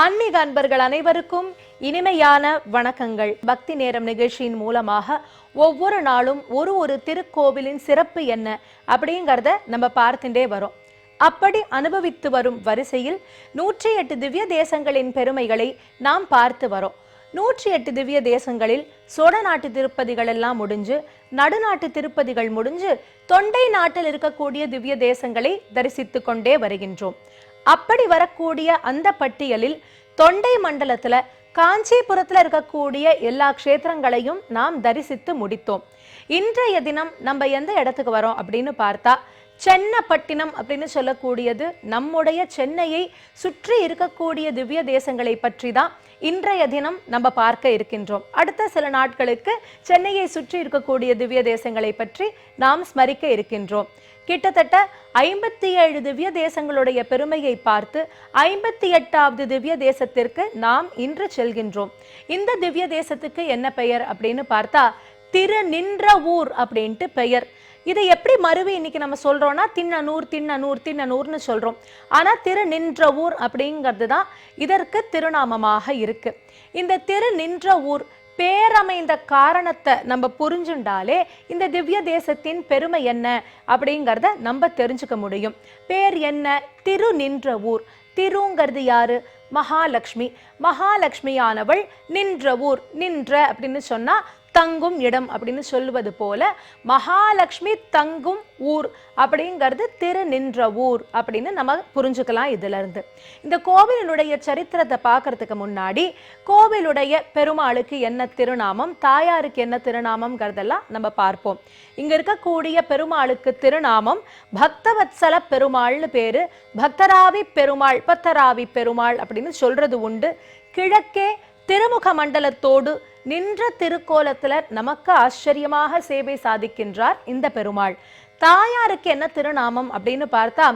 ஆன்மீக அன்பர்கள் அனைவருக்கும் இனிமையான வணக்கங்கள். பக்தி நேரம் நிகழ்ச்சியின் மூலமாக ஒவ்வொரு நாளும் ஒரு ஒரு திருக்கோவிலின் சிறப்பு என்ன அப்படிங்கிறத நம்ம பார்த்துட்டே வரோம். அப்படி அனுபவித்து வரும் வரிசையில் நூற்றி எட்டு திவ்ய தேசங்களின் பெருமைகளை நாம் பார்த்து வரோம். நூற்றி எட்டு திவ்ய தேசங்களில் சோழ நாட்டு திருப்பதிகள் எல்லாம் முடிஞ்சு நடுநாட்டு திருப்பதிகள் முடிஞ்சு தொண்டை நாட்டில் இருக்கக்கூடிய திவ்ய தேசங்களை தரிசித்து கொண்டே வருகின்றோம். அப்படி வரக்கூடிய அந்த பட்டியலில் தொண்டை மண்டலத்துல காஞ்சிபுரத்துல இருக்கக்கூடிய எல்லா க்ஷேத்திரங்களையும் நாம் தரிசித்து முடித்தோம். இன்றைய தினம் நம்ம எந்த இடத்துக்கு வரோம் அப்படின்னு பார்த்தா சென்னப்பட்டினம் அப்படின்னு சொல்லக்கூடியது நம்முடைய சென்னையை சுற்றி இருக்கக்கூடிய திவ்ய தேசங்களை பற்றி தான் இன்றைய தினம் நம்ம பார்க்க இருக்கின்றோம். அடுத்த சில நாட்களுக்கு சென்னையை சுற்றி இருக்கக்கூடிய திவ்ய தேசங்களை பற்றி நாம் ஸ்மரிக்க இருக்கின்றோம். கிட்டத்தட்ட ஐம்பத்தி ஏழு திவ்ய தேசங்களுடைய பெருமையை பார்த்து ஐம்பத்தி எட்டாவது திவ்ய தேசத்திற்கு நாம் இன்று செல்கின்றோம். இந்த திவ்ய தேசத்துக்கு என்ன பெயர் அப்படின்னு பார்த்தா திரு நின்ற ஊர் அப்படின்ட்டு பெயர். இதை எப்படி மறுவி இன்னைக்கு நம்ம சொல்றோம்னா திண்ணனூர் திண்ணனூர் திண்ணனூர்னு சொல்றோம். ஆனா திரு நின்ற ஊர் அப்படிங்கிறது தான் இதற்கு திருநாமமாக இருக்கு. இந்த திரு நின்ற ஊர் பேரமைந்த காரணத்தை நம்ம புரிஞ்சுண்டாலே இந்த திவ்ய தேசத்தின் பெருமை என்ன அப்படிங்கிறத நம்ம தெரிஞ்சுக்க முடியும். பேர் என்ன? திரு நின்ற ஊர். திருங்கிறது யாரு? மகாலட்சுமி மகாலட்சுமியானவள் நின்ற ஊர். நின்ற அப்படின்னு சொன்னா தங்கும் இடம் அப்படின்னு சொல்லுவது போல மகாலட்சுமி தங்கும் ஊர் அப்படிங்கிறது திரு நின்ற ஊர் அப்படின்னு நம்ம புரிஞ்சுக்கலாம் இதிலிருந்து இந்த கோவிலினுடைய சரித்திரத்தை பார்க்கறதுக்கு முன்னாடி கோவிலுடைய பெருமாளுக்கு என்ன திருநாமம் தாயாருக்கு என்ன திருநாமம்ங்கிறதெல்லாம் நம்ம பார்ப்போம். இங்கே இருக்கக்கூடிய பெருமாளுக்கு திருநாமம் பக்தவத்சல பெருமாள்னு பேரு. பக்தராவி பெருமாள் பத்தராவி பெருமாள் அப்படின்னு சொல்றது உண்டு. கிழக்கே திருமுக மண்டலத்தோடு நின்ற திருக்கோலத்துல நமக்கு ஆச்சரியமாக சேவை சாதிக்கின்றார் இந்த பெருமாள். தாயாருக்கு என்ன திருநாமம் அப்படின்னு பார்த்தா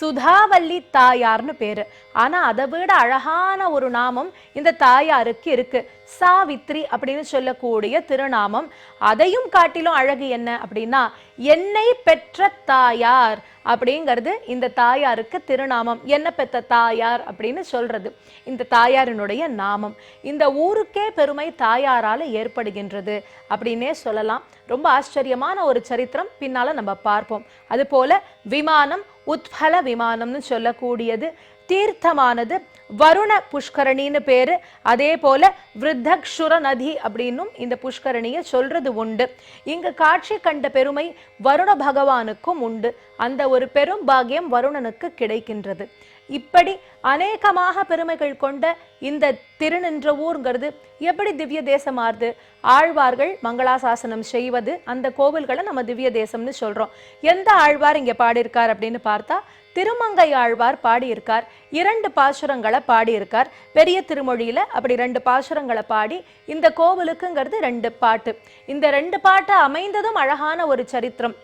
சுதாவல்லி தாயார்னு பேரு. ஆனா அதை விட அழகான ஒரு நாமம் இந்த தாயாருக்கு இருக்கு. சாவித்ரி அப்படின்னு சொல்லக்கூடிய திருநாமம். அதையும் காட்டிலும் அழகு என்ன அப்படின்னா என்னை பெற்ற தாயார் அப்படிங்கிறது இந்த தாயாருக்கு திருநாமம். என்ன பெற்ற தாயார் அப்படின்னு சொல்றது. இந்த தாயாரினுடைய நாமம். இந்த ஊருக்கே பெருமை தாயாரால ஏற்படுகின்றது அப்படின்னே சொல்லலாம். ரொம்ப ஆச்சரியமான ஒரு சரித்திரம் பின்னால நம்ம பார்ப்போம். அது போல விமானம் உத்பல விமானம்னு சொல்லக்கூடியது. தீர்த்தமானது. வருண புஷ்கரணின்னு பேரு. அதே போல விருத்தக்ஷுர நதி அப்படின்னும் இந்த புஷ்கரணியை சொல்றது உண்டு. இங்கு காட்சி கண்ட பெருமை வருண பகவானுக்கும் உண்டு. அந்த ஒரு பெரும் பாக்கியம் வருணனுக்கு கிடைக்கின்றது. இப்படி அநேகமாக பெருமைகள் கொண்ட இந்த திருநின்ற ஊருங்கிறது எப்படி திவ்ய தேசமாறுது ஆழ்வார்கள் மங்களாசாசனம் செய்வது அந்த கோவில்களை நம்ம திவ்ய தேசம்னு சொல்றோம். எந்த ஆழ்வார் இங்க பாடியிருக்கார் அப்படின்னு பார்த்தா திருமங்கை ஆழ்வார் பாடியிருக்கார் இரண்டு பாசுரங்களை பாடியிருக்கார் பெரிய திருமொழியில அப்படி ரெண்டு பாசுரங்களை பாடி இந்த கோவிலுக்குங்கிறது ரெண்டு பாட்டு. இந்த ரெண்டு பாட்டு அமைந்ததும் அழகான ஒரு சரித்திரம்.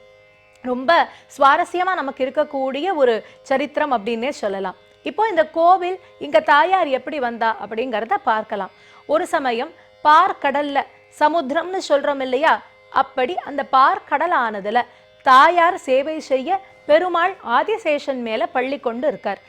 ரொம்ப சுவாரஸ்யமா நமக்கு இருக்கக்கூடிய ஒரு சரித்திரம் அப்படின்னே சொல்லலாம். இப்போ இந்த கோவில் இங்க தாயார் எப்படி வந்தா அப்படிங்கிறத பார்க்கலாம். ஒரு சமயம் பார்க்கடல்ல சமுத்திரம்னு சொல்றோம் இல்லையா? அப்படி அந்த பார்க்கடலானதுல தாயார் சேவை செய்ய பெருமாள் ஆதிசேஷன் மேல பள்ளி கொண்டு இருக்கார்.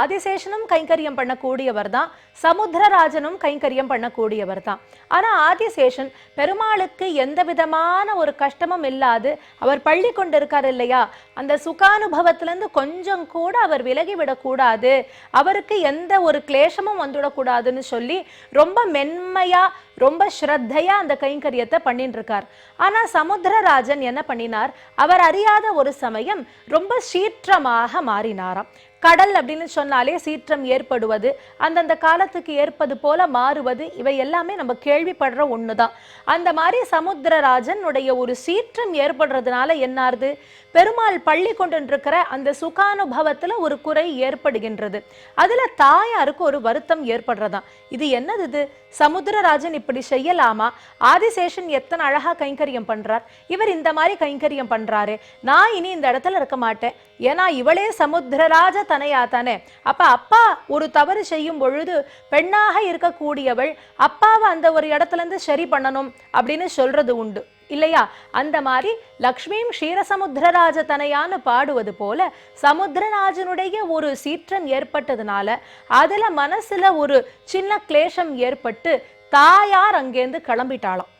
ஆதிசேஷனும் கைங்கரியம் பண்ணக்கூடியவர் தான். சமுத்திரராஜனும் கைங்கரியம் பண்ணக்கூடியவர் தான். ஆனா ஆதிசேஷன் பெருமாளுக்கு எந்த விதமான ஒரு கஷ்டமும் இல்லாது அவர் பள்ளி கொண்டு இருக்கார் இல்லையா? அந்த சுகானுபவத்திலிருந்து கொஞ்சம் கூட அவர் விலகி விடக்கூடாது. அவருக்கு எந்த ஒரு கிளேஷமும் வந்துடக்கூடாதுன்னு சொல்லி ரொம்ப மென்மையா ரொம்ப ஸ்ரத்தையா அந்த கைங்கரியத்தை பண்ணிட்டு இருக்கார். ஆனா சமுத்திரராஜன் என்ன பண்ணினார்? அவர் அறியாத ஒரு சமயம் ரொம்ப சீற்றமாக மாறினாராம் கடல் அப்படின்னு சொன்னாலே சீற்றம் ஏற்படுவது அந்தந்த காலத்துக்கு ஏற்பது போல மாறுவது இவை எல்லாமே நம்ம கேள்விப்படுற ஒண்ணுதான். அந்த மாதிரி சமுத்திரராஜனுடைய ஒரு சீற்றம் ஏற்படுறதுனால என்னாருது? பெருமாள் பள்ளி கொண்டுருக்கிற அந்த சுகானுபவத்தில் ஒரு குறை ஏற்படுகின்றது. அதுல தாயாருக்கு ஒரு வருத்தம் ஏற்படுறதாம் இது என்னது இது? சமுத்திரராஜன் இப்படி செய்யலாமா? ஆதிசேஷன் எத்தனை அழகா கைங்கரியம் பண்றார்? இவர் இந்த மாதிரி கைங்கரியம் பண்றாரு. நான் இனி இந்த இடத்துல இருக்க மாட்டேன். ஏன்னா இவளே சமுத்திரராஜ தனையா தானே. அப்ப அப்பா ஒரு தவறு செய்யும் பொழுது பெண்ணாக இருக்கக்கூடியவள் அப்பாவை அந்த ஒரு இடத்துல இருந்து சரி பண்ணணும் அப்படின்னு சொல்றது உண்டு. இல்லையா? அந்த மாதிரி லக்ஷ்மியும் க்ஷீரசமுத்திரராஜ தனையான்னு பாடுவது போல சமுத்திரராஜனுடைய ஒரு சீற்றம் ஏற்பட்டதுனால அதுல மனசுல ஒரு சின்ன கிளேஷம் ஏற்பட்டு தாயார் அங்கேருந்து கிளம்பிட்டாளாம்.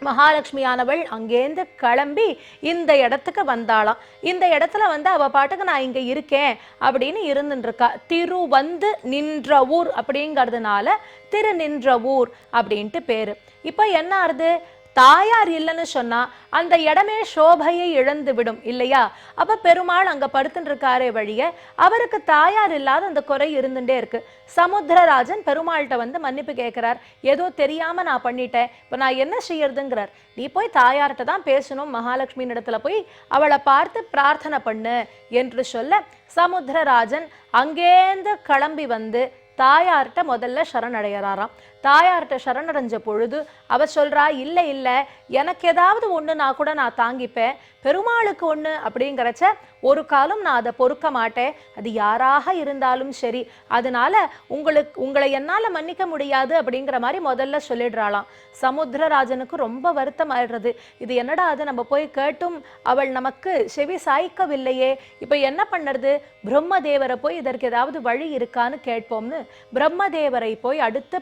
மகாலட்சுமியானவள் அங்கேருந்து கிளம்பி இந்த இடத்துக்கு வந்தாளாம். இந்த இடத்துல வந்து அவ பாட்டுக்கு நான் இங்க இருக்கேன் அப்படின்னு இருந்துருக்கா திரு வந்து நின்ற ஊர் அப்படிங்கிறதுனால திரு நின்ற ஊர் அப்படின்ட்டு பேரு. இப்போ என்ன ஆறுது? தாயார் இல்லைன்னு சொன்னா அந்த இடமே சோபையை இழந்து விடும் இல்லையா? அப்ப பெருமாள் அங்க படுத்துட்டு வழிய அவருக்கு தாயார் இல்லாத அந்த குறை இருந்துட்டே இருக்கு. சமுத்திரராஜன் பெருமாள்கிட்ட வந்து மன்னிப்பு கேட்கிறார் ஏதோ தெரியாம நான் பண்ணிட்டேன். இப்ப நான் என்ன செய்யறதுங்கிறார். நீ போய் தாயார்கிட்ட தான் பேசணும். மகாலட்சுமி இடத்துல போய் அவளை பார்த்து பிரார்த்தனை பண்ணு என்று சொல்ல சமுத்திரராஜன் அங்கேருந்து கிளம்பி வந்து தாயார்கிட்ட முதல்ல சரணடைகிறாராம் தாயார்கிட்ட சரணடைஞ்ச பொழுது அவ சொல்றா இல்லை இல்லை எனக்கு ஏதாவது ஒன்று நான் கூட நான் தாங்கிப்பேன். பெருமாளுக்கு ஒன்று அப்படிங்கிறச்ச ஒரு காலம் நான் அதை பொறுக்க மாட்டேன். அது யாராக இருந்தாலும் சரி. அதனால உங்களுக்கு உங்களை என்னால் மன்னிக்க முடியாது அப்படிங்கிற மாதிரி முதல்ல சொல்லிடுறாளாம். சமுத்திரராஜனுக்கு ரொம்ப வருத்தம் ஆயிடுறது இது என்னடா அது? நம்ம போய் கேட்டும் அவள் நமக்கு செவி சாய்க்கவில்லையே. இப்போ என்ன பண்ணுறது? பிரம்மதேவரை போய் இதற்கு ஏதாவது வழி இருக்கான்னு கேட்போம்னு பிரம்மதேவரை போய் அடுத்து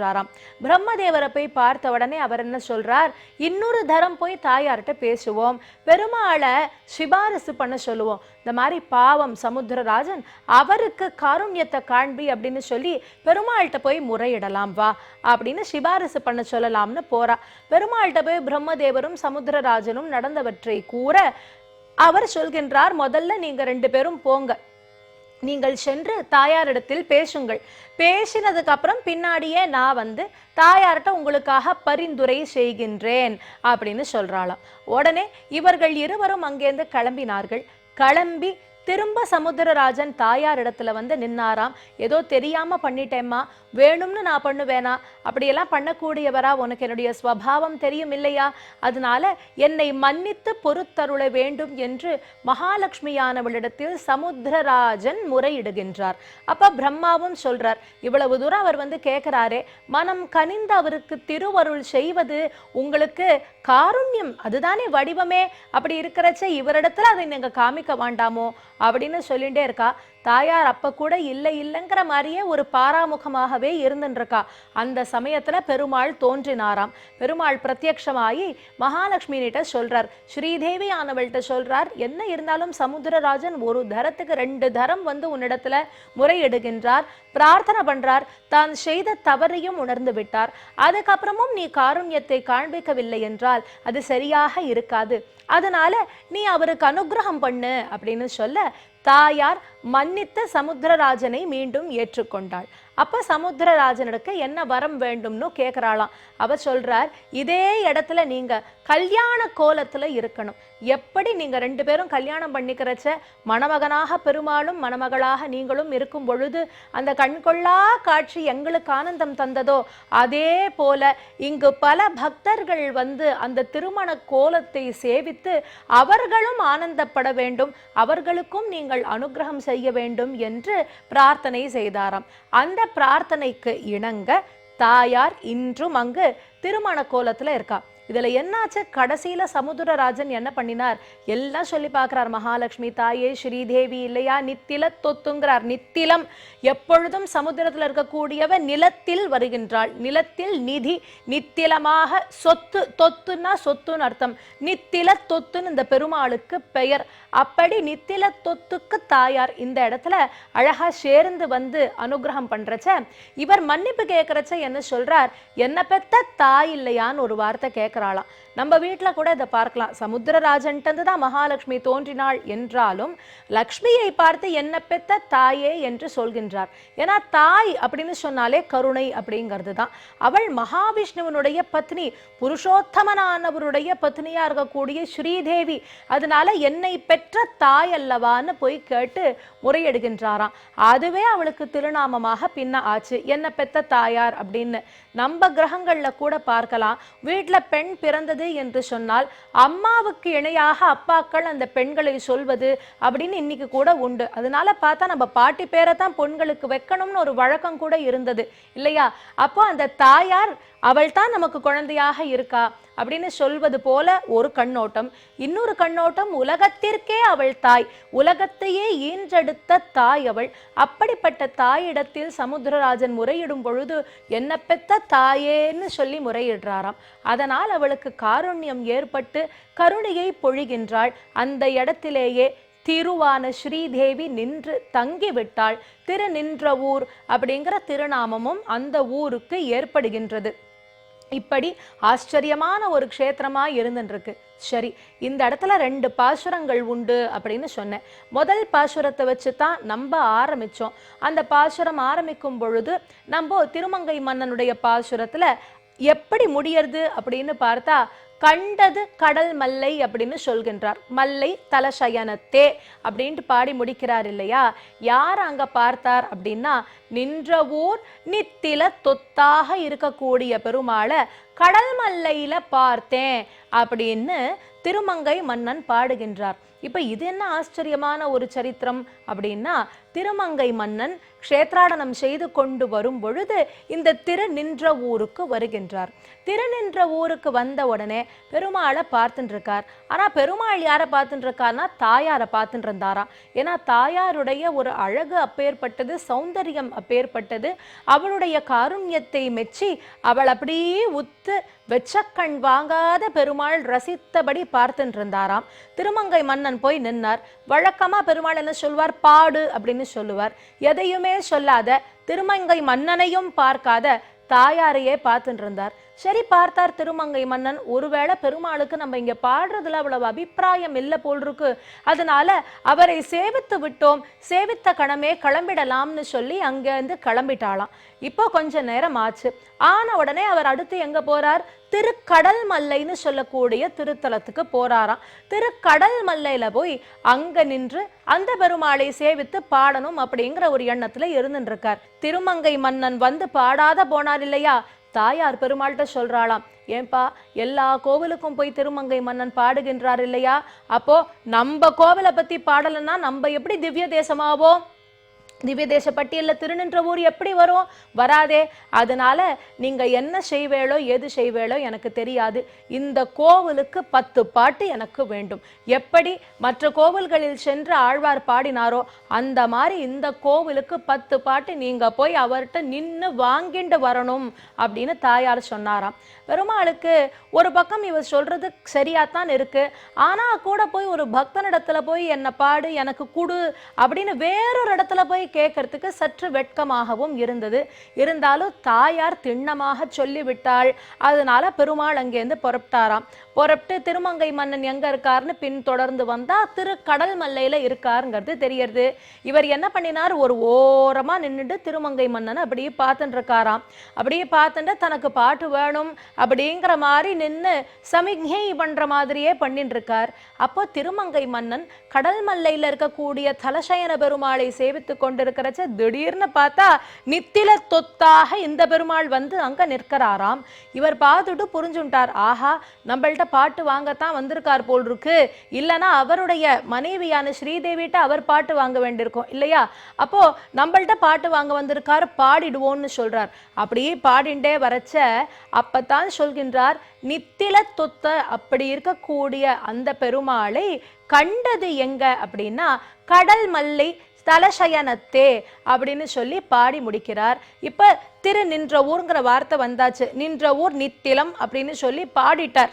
பார்க்கின்றாராம் பிரம்மதேவரை போய் பார்த்த உடனே அவர் என்ன சொல்றார்? இன்னொரு தரம் போய் தாயார்கிட்ட பேசுவோம். பெருமாளை சிபாரிசு பண்ண சொல்லுவோம். இந்த மாதிரி பாவம் சமுத்திரராஜன் அவருக்கு காருண்யத்தை காண்பி அப்படின்னு சொல்லி பெருமாள்கிட்ட போய் முறையிடலாம் வா அப்படின்னு சிபாரிசு பண்ண சொல்லலாம்னு போறா. பெருமாள்கிட்ட போய் பிரம்மதேவரும் சமுத்திரராஜனும் நடந்தவற்றை கூற அவர் சொல்கின்றார் முதல்ல நீங்க ரெண்டு பேரும் போங்க. நீங்கள் சென்று தாயாரிடத்தில் பேசுங்கள். பேசினதுக்கு அப்புறம் பின்னாடியே நான் வந்து தாயார்கிட்ட உங்களுக்காக பரிந்துரை செய்கின்றேன் அப்படின்னு சொல்றாளாம். உடனே இவர்கள் இருவரும் அங்கேருந்து கிளம்பினார்கள். கிளம்பி திரும்ப சமுத்திரராஜன் தாயார் இடத்துல வந்து நின்னாராம். ஏதோ தெரியாம பண்ணிட்டேம்மா. வேணும்னு நான் பண்ணுவேனா? அப்படியெல்லாம் பண்ணக்கூடியவரா? உனக்கு என்னுடைய ஸ்வபாவம் தெரியும் இல்லையா? அதனால என்னை மன்னித்து பொறுத்தருள வேண்டும் என்று மகாலட்சுமியானவளிடத்தில் சமுத்திரராஜன் முறையிடுகின்றார். அப்ப பிரம்மாவும் சொல்றார் இவ்வளவு தூரம் அவர் வந்து கேட்கிறாரே மனம் கனிந்து அவருக்கு திருவருள் செய்வது உங்களுக்கு காருண்யம். அதுதானே வடிவமே. அப்படி இருக்கிறச்ச இவரிடத்துல அதை நீங்க காமிக்க வேண்டாமோ? அப்படின்னு சொல்லிட்டே இருக்கா. தாயார் அப்ப கூட இல்லை இல்லைங்கிற மாதிரியே ஒரு பாராமுகமாகவே இருந்துருக்கா அந்த சமயத்துல பெருமாள் தோன்றினாராம். பெருமாள் பிரத்யக்ஷமாகி மகாலட்சுமினிட்ட சொல்றார். ஸ்ரீதேவி ஆனவள்கிட்ட சொல்றார் என்ன இருந்தாலும் சமுத்திரராஜன் ஒரு தரத்துக்கு ரெண்டு தரம் வந்து உன்னிடத்துல முறையிடுகின்றார். பிரார்த்தனை பண்றார். தான் செய்த தவறையும் உணர்ந்து விட்டார். அதுக்கப்புறமும் நீ காருண்யத்தை காண்பிக்கவில்லை என்றால் அது சரியாக இருக்காது. அதனால நீ அவருக்கு அனுகிரகம் பண்ணு அப்படின்னு சொல்ல தாயார் மன்னித்த சமுத்திரராஜனை மீண்டும் ஏற்றுக்கொண்டாள். அப்ப சமுத்திரராஜனுக்கு என்ன வரம் வேண்டும்னு கேட்குறாளாம் அவர் சொல்றார் இதே இடத்துல நீங்க கல்யாண கோலத்துல இருக்கணும். எப்படி நீங்க ரெண்டு பேரும் கல்யாணம் பண்ணிக்கிறச்ச மணமகனாக பெருமாளும் மணமகளாக நீங்களும் இருக்கும் பொழுது அந்த கண்கொள்ளா காட்சி எங்களுக்கு ஆனந்தம் தந்ததோ? அதே போல இங்கு பல பக்தர்கள் வந்து அந்த திருமண கோலத்தை சேவித்து அவர்களும் ஆனந்தப்பட வேண்டும் அவர்களுக்கும் நீங்கள் அனுகிரகம் செய்ய வேண்டும் என்று பிரார்த்தனை செய்தாராம். அந்த பிரார்த்தனைக்கு இணங்க தாயார் இன்றும் அங்கு திருமண கோலத்துல இருக்கா. இதுல என்னாச்சு? கடைசியில் சமுத்திரராஜன் என்ன பண்ணினார்? எல்லாம் சொல்லி பார்க்குறார். மகாலட்சுமி தாயே ஸ்ரீதேவி இல்லையா? நித்தில தொத்துங்கிறார். நித்திலம் எப்பொழுதும் சமுத்திரத்தில் இருக்கக்கூடியவ நிலத்தில் வருகின்றாள். நிலத்தில் நிதி நித்திலமாக சொத்து தொத்துன்னா சொத்துன்னு அர்த்தம். நித்தில தொத்துன்னு இந்த பெருமாளுக்கு பெயர். அப்படி நித்தில தொத்துக்கு தாயார் இந்த இடத்துல அழகா சேர்ந்து வந்து அனுகிரகம் பண்றச்ச இவர் மன்னிப்பு கேட்கறச்ச என்ன சொல்றார்? என்ன பெத்த தாய் இல்லையான்னு ஒரு வார்த்தை கேட்கறாளாம் நம்ம வீட்டில் கூட இதை பார்க்கலாம். சமுத்திரராஜன்ட்டு தான் மகாலட்சுமி தோன்றினாள் என்றாலும் லக்ஷ்மியை பார்த்து என்ன பெத்த தாயே என்று சொல்கின்றார். ஏன்னா தாய் அப்படின்னு சொன்னாலே கருணை அப்படிங்கிறது தான் அவள் மகாவிஷ்ணுவனுடைய பத்னி புருஷோத்தமனானவருடைய பத்னியாக இருக்கக்கூடிய ஸ்ரீதேவி. அதனால என்னை பெற்ற தாய் அல்லவான்னு போய் கேட்டு முறையிடுகின்றாராம். அதுவே அவளுக்கு திருநாமமாக பின்ன ஆச்சு. என்ன பெத்த தாயார் அப்படின்னு நம்ம கிரகங்களில் கூட பார்க்கலாம். வீட்டில் பெண் பெண் பிறந்தது என்று சொன்னால் அம்மாவுக்கு இணையாக அப்பாக்கள் அந்த பெண்களை சொல்வது அப்படின்னு இன்னைக்கு கூட உண்டு. அதனால பார்த்தா நம்ம பாட்டி பேரை தான் பெண்களுக்கு வைக்கணும்னு ஒரு வழக்கம் கூட இருந்தது. இல்லையா? அப்போ அந்த தாயார் அவள் தான் நமக்கு குழந்தையாக இருக்கா அப்படின்னு சொல்வது போல ஒரு கண்ணோட்டம். இன்னொரு கண்ணோட்டம் உலகத்திற்கே அவள் தாய். உலகத்தையே ஈன்றெடுத்த தாய் அவள். அப்படிப்பட்ட தாயிடத்தில் சமுத்திரராஜன் முறையிடும் பொழுது என்ன பெத்த தாயேன்னு சொல்லி முறையிடுறாராம். அதனால் அவளுக்கு காருண்யம் ஏற்பட்டு கருணையை பொழிகின்றாள். அந்த இடத்திலேயே திருவான ஸ்ரீதேவி நின்று தங்கி விட்டாள் திரு நின்ற ஊர் அப்படிங்கிற திருநாமமும் அந்த ஊருக்கு ஏற்படுகின்றது. இப்படி ஆச்சரியமான ஒரு க்ஷேத்திரமா இருந்துருக்கு சரி இந்த இடத்துல ரெண்டு பாசுரங்கள் உண்டு அப்படின்னு சொன்னேன். முதல் பாசுரத்தை வச்சு தான் நம்ம ஆரம்பிச்சோம். அந்த பாசுரம் ஆரம்பிக்கும் பொழுது நம்ம திருமங்கை மன்னனுடைய பாசுரத்தில் எப்படி முடியறது அப்படின்னு பார்த்தா கண்டது கடல் மல்லை அப்படின்னு சொல்கின்றார். மல்லை தலசயனத்தே அப்படின்ட்டு பாடி முடிக்கிறார் இல்லையா? யார் அங்க பார்த்தார் அப்படின்னா நின்ற ஊர் நித்தில தொத்தாக இருக்கக்கூடிய பெருமாளை கடல் மல்லையில பார்த்தேன் அப்படின்னு திருமங்கை மன்னன் பாடுகின்றார். இப்ப இது என்ன ஆச்சரியமான ஒரு சரித்திரம் அப்படின்னா திருமங்கை மன்னன் க்ஷேத்ராடனம் செய்து கொண்டு வரும் பொழுது இந்த திரு நின்ற ஊருக்கு வருகின்றார். திரு நின்ற ஊருக்கு வந்த உடனே பெருமாளை பார்த்துட்டு இருக்கார் பெருமாள் யாரை பார்த்துட்டு இருக்கார்னா தாயாரை பார்த்துட்டு இருந்தாராம் ஏன்னா தாயாருடைய ஒரு அழகு அப்பேற்பட்டது சௌந்தரியம் அப்பேற்பட்டது. அவளுடைய காருண்யத்தை மெச்சி அவள் அப்படியே உத்து வெச்சக்கண் வாங்காத பெருமாள் ரசித்தபடி பார்த்துட்டு இருந்தாராம் திருமங்கை மன்னன் போய் நின்னார். வழக்கமா பெருமாள் என்ன சொல்வார்? பாடு அப்படின்னு சொல்லுவார். எதையுமே சொல்லாத திருமங்கை மன்னனையும் பார்க்காத தாயாரையே பார்த்துட்டு இருந்தார் சரி பார்த்தார் திருமங்கை மன்னன். ஒருவேளை பெருமாளுக்கு நம்ம இங்க பாடுறதுல அவ்வளவு அபிப்பிராயம் இல்லை போல் இருக்கு அதனால அவரை சேவித்து விட்டோம். சேவித்த கணமே கிளம்பிடலாம்னு சொல்லி அங்கேருந்து கிளம்பிட்டாளாம். இப்போ கொஞ்ச நேரம் ஆச்சு. ஆன உடனே அவர் அடுத்து எங்க போறார்? திருக்கடல் மல்லைன்னு சொல்லக்கூடிய திருத்தலத்துக்கு போறாராம். திருக்கடல் மல்லையில போய் அங்க நின்று அந்த பெருமாளை சேவித்து பாடணும் அப்படிங்கிற ஒரு எண்ணத்துல இருந்துட்டு இருக்கார். திருமங்கை மன்னன் வந்து பாடாத போனார் இல்லையா? தாயார் பெருமாள்கிட்ட சொல்றாளாம் ஏன்பா எல்லா கோவிலுக்கும் போய் திருமங்கை மன்னன் பாடுகின்றார் இல்லையா? அப்போ நம்ம கோவிலை பத்தி பாடலைன்னா நம்ம எப்படி திவ்ய தேசமாவோம்? திவ்ய தேச பட்டியலில் திருநின்ற ஊர் எப்படி வரும்? வராதே. அதனால நீங்க என்ன செய்வேளோ எது செய்வேளோ எனக்கு தெரியாது. இந்த கோவிலுக்கு பத்து பாட்டு எனக்கு வேண்டும். எப்படி? மற்ற கோவில்களில் சென்று ஆழ்வார் பாடினாரோ அந்த மாதிரி இந்த கோவிலுக்கு பத்து பாட்டு நீங்க போய் அவர்கிட்ட நின்று வாங்கிண்டு வரணும் அப்படின்னு தாயார் சொன்னாராம். பெருமாளுக்கு ஒரு பக்கம் இவர் சொல்றது சரியாத்தான் இருக்கு. ஆனா கூட போய் ஒரு பக்தனிடத்துல போய் என்னை பாடு எனக்கு கொடு அப்படின்னு வேறொரு இடத்துல போய் கேட்கறதுக்கு சற்று வெட்கமாகவும் இருந்தது. இருந்தாலும் தாயார் திண்ணமாக சொல்லிவிட்டாள். அதனால பெருமாள் அங்கேருந்து புறப்பட்டாராம். புறப்பட்டு திருமங்கை மன்னன் எங்க இருக்காருன்னு பின் தொடர்ந்து வந்தா திரு கடல் மல்லையில இருக்காருங்கிறது தெரியறது. இவர் என்ன பண்ணினார்? ஒரு ஓரமா நின்றுட்டு திருமங்கை மன்னன் அப்படியே பார்த்துட்டு இருக்காராம் அப்படியே பார்த்துட்டு தனக்கு பாட்டு வேணும் அப்படிங்கிற மாதிரி நின்று சமிக்ஞை பண்ற மாதிரியே பண்ணிட்டு இருக்கார் அப்போ திருமங்கை மன்னன் கடல் மல்லையில இருக்கக்கூடிய தலசயன பெருமாளை சேவித்து கொண்டிருக்கிறச்ச திடீர்னு பார்த்தா நித்தில தொத்தாக இந்த பெருமாள் வந்து அங்க நிற்கிறாராம். இவர் பார்த்துட்டு புரிஞ்சுட்டார். ஆஹா நம்மள்ட்ட பாட்டு வாங்கத்தான் வந்திருக்கார் போல் இருக்கு இல்லைனா அவருடைய மனைவியான ஸ்ரீதேவிட்ட அவர் பாட்டு வாங்க வேண்டியிருக்கும் இல்லையா? அப்போ நம்மள்ட்ட பாட்டு வாங்க வந்திருக்காரு பாடிடுவோம்னு சொல்றார். அப்படியே பாடிண்டே வரச்ச அப்பத்தான் சொல்கின்றார் நித்தில தொத்த அப்படி இருக்கக்கூடிய அந்த பெருமாளை கண்டது எங்க? அப்படின்னா கடல் மல்லை தலசயனத்தே அப்படின்னு சொல்லி பாடி முடிக்கிறார். இப்ப திரு நின்ற ஊருங்கிற வார்த்தை வந்தாச்சு நின்ற ஊர் நித்திலம் அப்படின்னு சொல்லி பாடிட்டார்.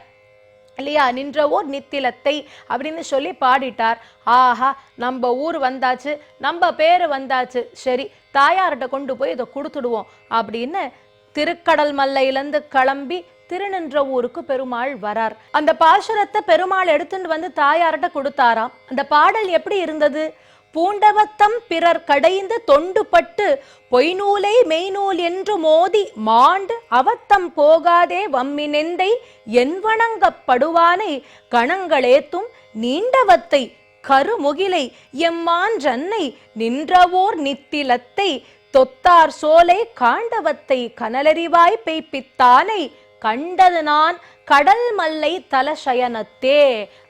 இல்லையா? நின்ற ஊர் நித்திலத்தை அப்படின்னு சொல்லி பாடிட்டார். ஆஹா நம்ம ஊர் வந்தாச்சு நம்ம பேர் வந்தாச்சு. சரி தாயார்கிட்ட கொண்டு போய் இதை கொடுத்துடுவோம் அப்படின்னு திருக்கடல் மல்லையிலேருந்து கிளம்பி திருநின்ற ஊருக்கு பெருமாள் வரார். அந்த பாசுரத்தை பெருமாள் எடுத்துட்டு வந்து தாயார்கிட்ட கொடுத்தாராம். அந்த பாடல் எப்படி இருந்தது? பூண்டவத்தம் பிறர் கடைந்து தொண்டுபட்டு பொய்நூலை மெய்நூல் என்று மோதி மாண்டு அவத்தம் போகாதே வம்மினெந்தை என் வணங்கப்படுவானை கணங்களேத்தும் நீண்டவத்தை கருமுகிலை எம்மான்றன்னை நின்றவோர் நித்திலத்தை தொத்தார் சோலை காண்டவத்தை கனலறிவாய் பெய்ப்பித்தானை கண்டது நான் கடல் மல்லை தலசயனத்தே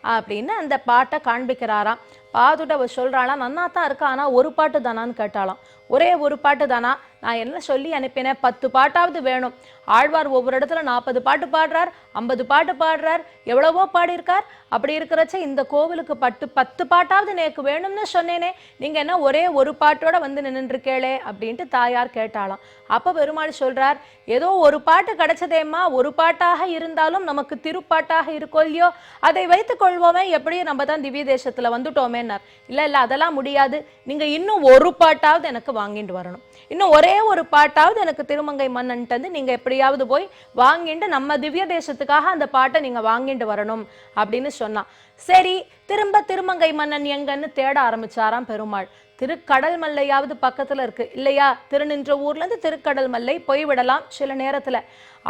அப்படின்னு அந்த பாட்டை காண்பிக்கிறாராம். பார்த்துட்டு அவள் சொல்றாளாம் நன்னா தான் இருக்கா ஆனால் ஒரு பாட்டு தானான்னு கேட்டாலாம் ஒரே ஒரு பாட்டு தானா? நான் என்ன சொல்லி அனுப்பினேன்? பத்து பாட்டாவது வேணும். ஆழ்வார் ஒவ்வொரு இடத்துல நாற்பது பாட்டு பாடுறார் ஐம்பது பாட்டு பாடுறார். எவ்வளவோ பாடியிருக்கார். அப்படி இருக்கிறச்ச இந்த கோவிலுக்கு பட்டு பத்து பாட்டாவது எனக்கு வேணும்னு சொன்னேனே. நீங்கள் என்ன ஒரே ஒரு பாட்டோட வந்து நின்றுருக்கேளே அப்படின்ட்டு தாயார் கேட்டாலாம் அப்போ பெருமாள் சொல்கிறார் ஏதோ ஒரு பாட்டு கிடைச்சதேம்மா. ஒரு பாட்டாக இருந்தாலும் நமக்கு திருப்பாட்டாக இருக்கோ இல்லையோ? அதை வைத்து கொள்வோமே. எப்படியும் நம்ம தான் திவ்ய தேசத்தில் வந்துட்டோமேன்னார். இல்லை இல்லை அதெல்லாம் முடியாது. நீங்கள் இன்னும் ஒரு பாட்டாவது எனக்கு வாங்கிட்டு வரணும். இன்னும் ஒரே ஒரு பாட்டாவது எனக்கு திருமங்கை மன்னன்ட்டு வந்து நீங்கள் எப்படியாவது போய் வாங்கிட்டு நம்ம திவ்ய தேசத்துக்காக அந்த பாட்டை நீங்கள் வாங்கிட்டு வரணும் அப்படின்னு சொன்னான் சரி திரும்ப திருமங்கை மன்னன் எங்கன்னு தேட ஆரம்பிச்சாராம் பெருமாள். திருக்கடல் மல்லையாவது பக்கத்தில் இருக்கு. இல்லையா? திருநின்ற ஊர்லேருந்து திருக்கடல் மல்லை போய்விடலாம் சில நேரத்தில்.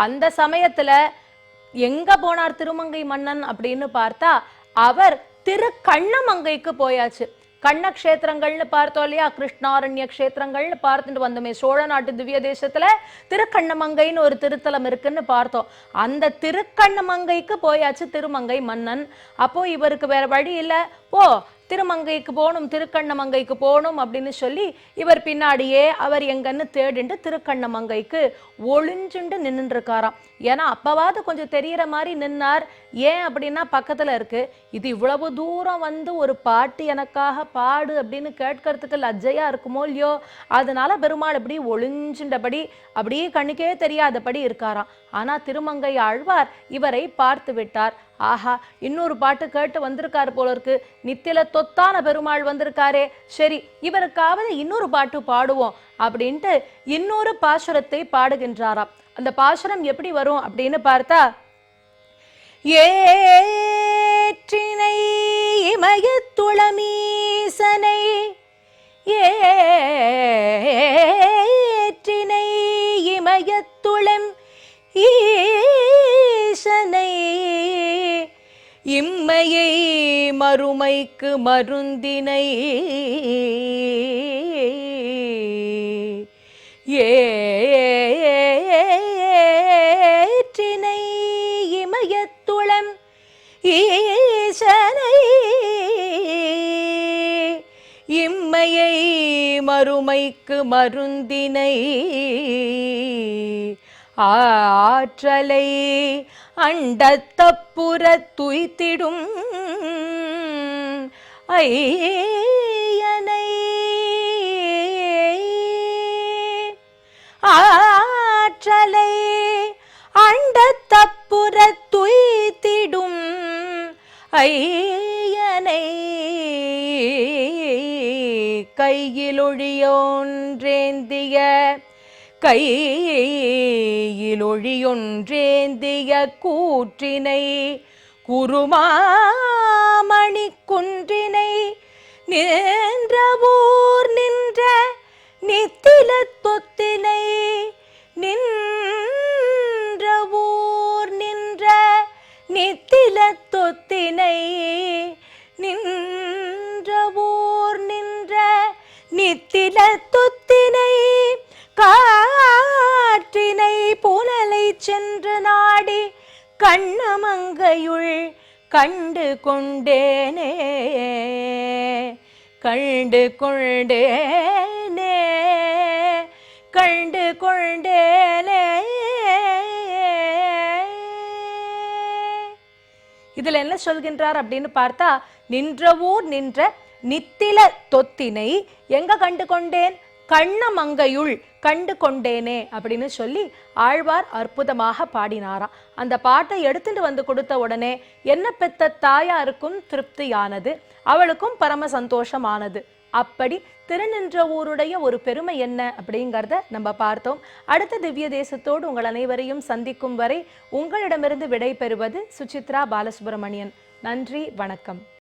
அந்த சமயத்தில் எங்கே போனார் திருமங்கை மன்னன் அப்படின்னு பார்த்தா அவர் திரு கண்ணமங்கைக்கு போயாச்சு. கண்ண க்ஷேத்திரங்கள்னு பார்த்தோம் இல்லையா? கிருஷ்ணாரண்ய கஷேத்திரங்கள்னு பார்த்துட்டு வந்தோமே. சோழ நாட்டு திவ்ய தேசத்துல திருக்கண்ணமங்கைன்னு ஒரு திருத்தலம் இருக்குன்னு பார்த்தோம். அந்த திருக்கண்ணமங்கைக்கு போயாச்சு திருமங்கை மன்னன். அப்போ இவருக்கு வேற வழி இல்லை. போ திருமங்கைக்கு போகணும் திருக்கண்ணமங்கைக்கு போகணும் அப்படின்னு சொல்லி இவர் பின்னாடியே அவர் எங்கன்னு தேடிண்டு திருக்கண்ணமங்கைக்கு ஒளிஞ்சுண்டு நின்றுருக்காராம் ஏன்னா அப்பவாவது கொஞ்சம் தெரியற மாதிரி நின்னார். ஏன் அப்படின்னா பக்கத்துல இருக்கு. இது இவ்வளவு தூரம் வந்து ஒரு பாட்டு எனக்காக பாடு அப்படின்னு கேட்கறதுக்கு லஜ்ஜையா இருக்குமோ இல்லையோ அதனால பெருமாள் இப்படி ஒளிஞ்சின்றபடி அப்படியே கண்ணுக்கே தெரியாதபடி இருக்காராம். ஆனா திருமங்கை ஆழ்வார் இவரை பார்த்து விட்டார். ஆஹா இன்னொரு பாட்டு கேட்டு வந்திருக்காரு போல இருக்கு. நித்தில தொத்தான பெருமாள் வந்திருக்காரே. சரி இவருக்காவது இன்னொரு பாட்டு பாடுவோம் அப்படின்ட்டு இன்னொரு பாசுரத்தை பாடுகின்றாராம். அந்த பாசுரம் எப்படி வரும் அப்படின்னு பார்த்தா ஏற்றினை இமயத்துளமீசனை ஏற்றினை இமயத்துளம் ஈசனை இம்மையை மறுமைக்கு மருந்தினை ஏ ஈசனை இம்மையை மறுமைக்கு மருந்தினை ஆற்றலை அண்டத்தப்புற துய்த்திடும் ஐயனை. ஆற்றலை அண்டத்தப்புற துய்த்திடும் ஐயனை கையிலொழியொன்றேந்திய கையிலொழியொன்றேந்திய கூற்றினை குருமாமணி குன்றினை நின்றவோர் ஊர் கொண்டேனே கண்டு கொண்டேனே கண்டு கொண்டேனே இதில் என்ன சொல்கின்றார் அப்படின்னு பார்த்தா நின்ற ஊர் நின்ற நித்தில தொத்தினை எங்க கண்டு கொண்டேன் கண்ணமங்கையுள் கண்டு கொண்டேனே அப்படின்னு சொல்லி ஆழ்வார் அற்புதமாக பாடினாராம். அந்த பாட்டை எடுத்துட்டு வந்து கொடுத்த உடனே என்ன பெத்த தாயாருக்கும் திருப்தியானது? அவளுக்கும் பரம சந்தோஷமானது. அப்படி திருநின்ற ஊருடைய ஒரு பெருமை என்ன? அப்படிங்கிறத நம்ம பார்த்தோம். அடுத்த திவ்ய தேசத்தோடு உங்கள் அனைவரையும் சந்திக்கும் வரை உங்களிடமிருந்து விடை பெறுவது சுசித்ரா பாலசுப்ரமணியன். நன்றி வணக்கம்.